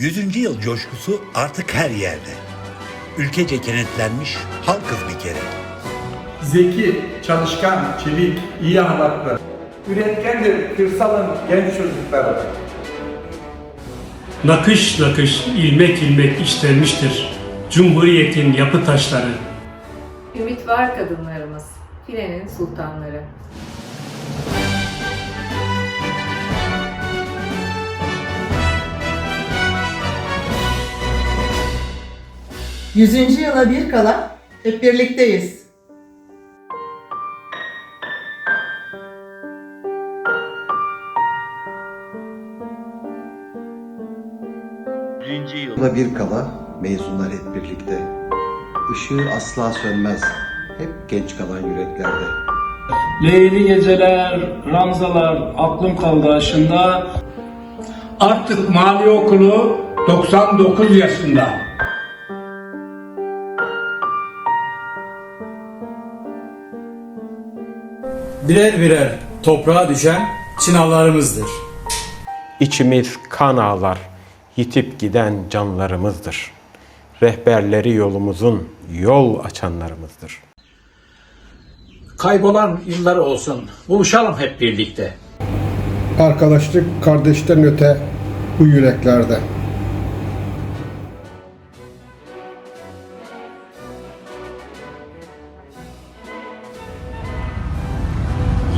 100. yıl coşkusu artık her yerde. Ülkece kenetlenmiş halkız bir kere. Zeki, çalışkan, çevik, iyi ahlaklı. Üretkendir kırsalın genç çocukları. Nakış nakış, ilmek ilmek işlenmiştir. Cumhuriyetin yapı taşları. Ümit var kadınlarımız, filenin sultanları. Yüzüncü yıla bir kala hep birlikteyiz. Yılda bir kala mezunlar hep birlikte. Işığı asla sönmez. Hep genç kalan yüreklerde. Leyli geceler, ranzalar, aklım kaldı aşında. Artık mali okulu 99 yaşında. Birer birer toprağa düşen çınarlarımızdır. İçimiz kan ağlar, yitip giden canlarımızdır. Rehberleri yolumuzun yol açanlarımızdır. Kaybolan yıllar olsun. Buluşalım hep birlikte. Arkadaşlık kardeşten öte bu yüreklerde.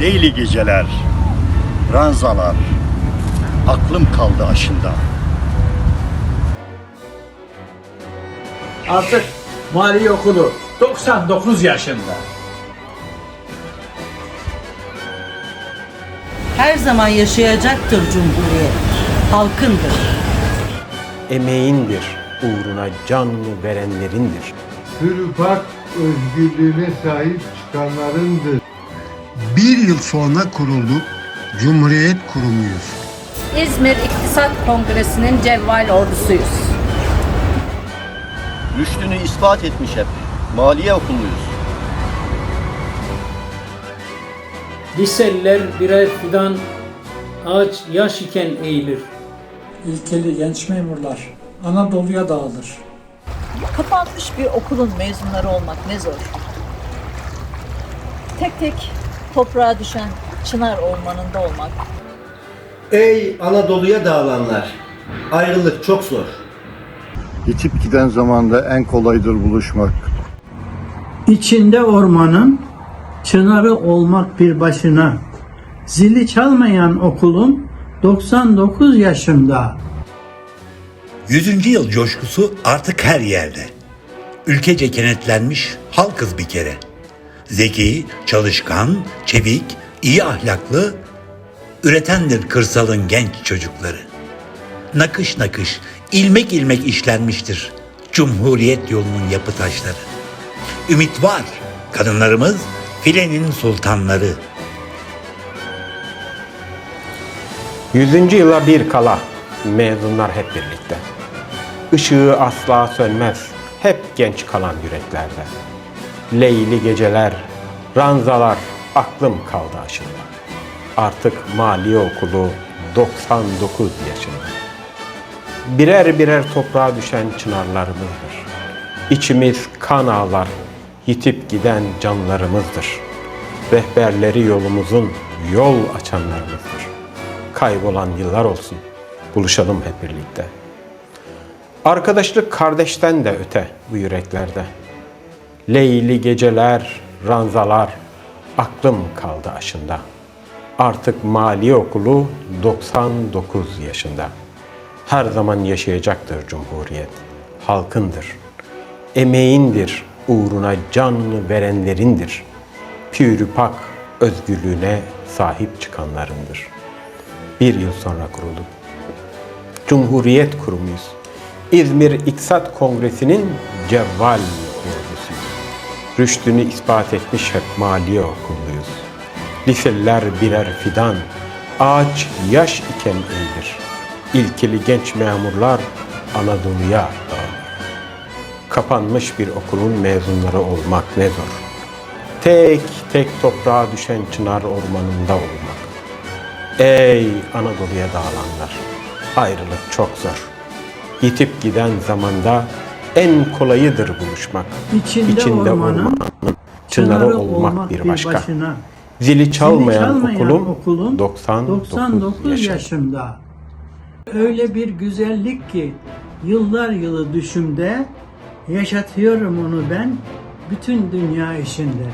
Leyli geceler, ranzalar, aklım kaldı aşında. Artık mali okulu 99 yaşında. Her zaman yaşayacaktır Cumhuriyet. Halkındır. Emeğindir, uğruna canını verenlerindir. Hürriyet özgürlüğüne sahip çıkanlarındır. Bir yıl sonra kurulduk. Cumhuriyet kurumuyuz. İzmir İktisat Kongresi'nin cevval ordusuyuz. Rüştünü ispat etmiş hep. Maliye okuluyuz. Liseliler birer fidan, ağaç yaş iken eğilir. İlkeli genç memurlar Anadolu'ya dağılır. Kapanmış bir okulun mezunları olmak ne zor. Tek tek toprağa düşen çınar ormanında olmak. Ey Anadolu'ya dağılanlar. Ayrılık çok zor. Yitip giden zamanda en kolaydır buluşmak. İçinde ormanın çınarı olmak bir başına. Zili çalmayan okulun 99 yaşında. 100. yıl coşkusu artık her yerde. Ülkece kenetlenmiş halkız bir kere. Zeki, çalışkan, çevik, iyi ahlaklı, üretendir kırsalın genç çocukları. Nakış nakış, ilmek ilmek işlenmiştir Cumhuriyet yolunun yapı taşları. Ümit var, kadınlarımız filenin sultanları. Yüzüncü yıla bir kala mezunlar hep birlikte. Işığı asla sönmez, hep genç kalan yüreklerde. Leyli geceler, ranzalar, aklım kaldı aşında. Artık mali okulu 99 yaşında. Birer birer toprağa düşen çınarlarımızdır. İçimiz kan ağlar, yitip giden canlarımızdır. Rehberleri yolumuzun yol açanlarımızdır. Kaybolan yıllar olsun, buluşalım hep birlikte. Arkadaşlık kardeşten de öte bu yüreklerde. Leyli geceler, ranzalar, aklım kaldı aşında. Artık mali okulu 99 yaşında. Her zaman yaşayacaktır Cumhuriyet. Halkındır. Emeğindir, uğruna canını verenlerindir. Pürüpak özgürlüğüne sahip çıkanlarındır. Bir yıl sonra kurulduk. Cumhuriyet kurumuyuz. İzmir İktisat Kongresi'nin cevval. Rüştünü ispat etmiş hep maliye okulluyuz. Liseliler birer fidan, ağaç yaş iken eğilir. İlkeli genç memurlar Anadolu'ya dağılır. Kapanmış bir okulun mezunları olmak ne zor. Tek tek toprağa düşen çınar ormanında olmak. Ey Anadolu'ya dağılanlar, ayrılık çok zor. Yitip giden zamanda en kolayıdır buluşmak. İçinde, ormanın, çınarı olmak bir başka. Zili çalmayan, okulum, 99, yaşında. Öyle bir güzellik ki yıllar yılı düşümde yaşatıyorum onu ben bütün dünya işinde.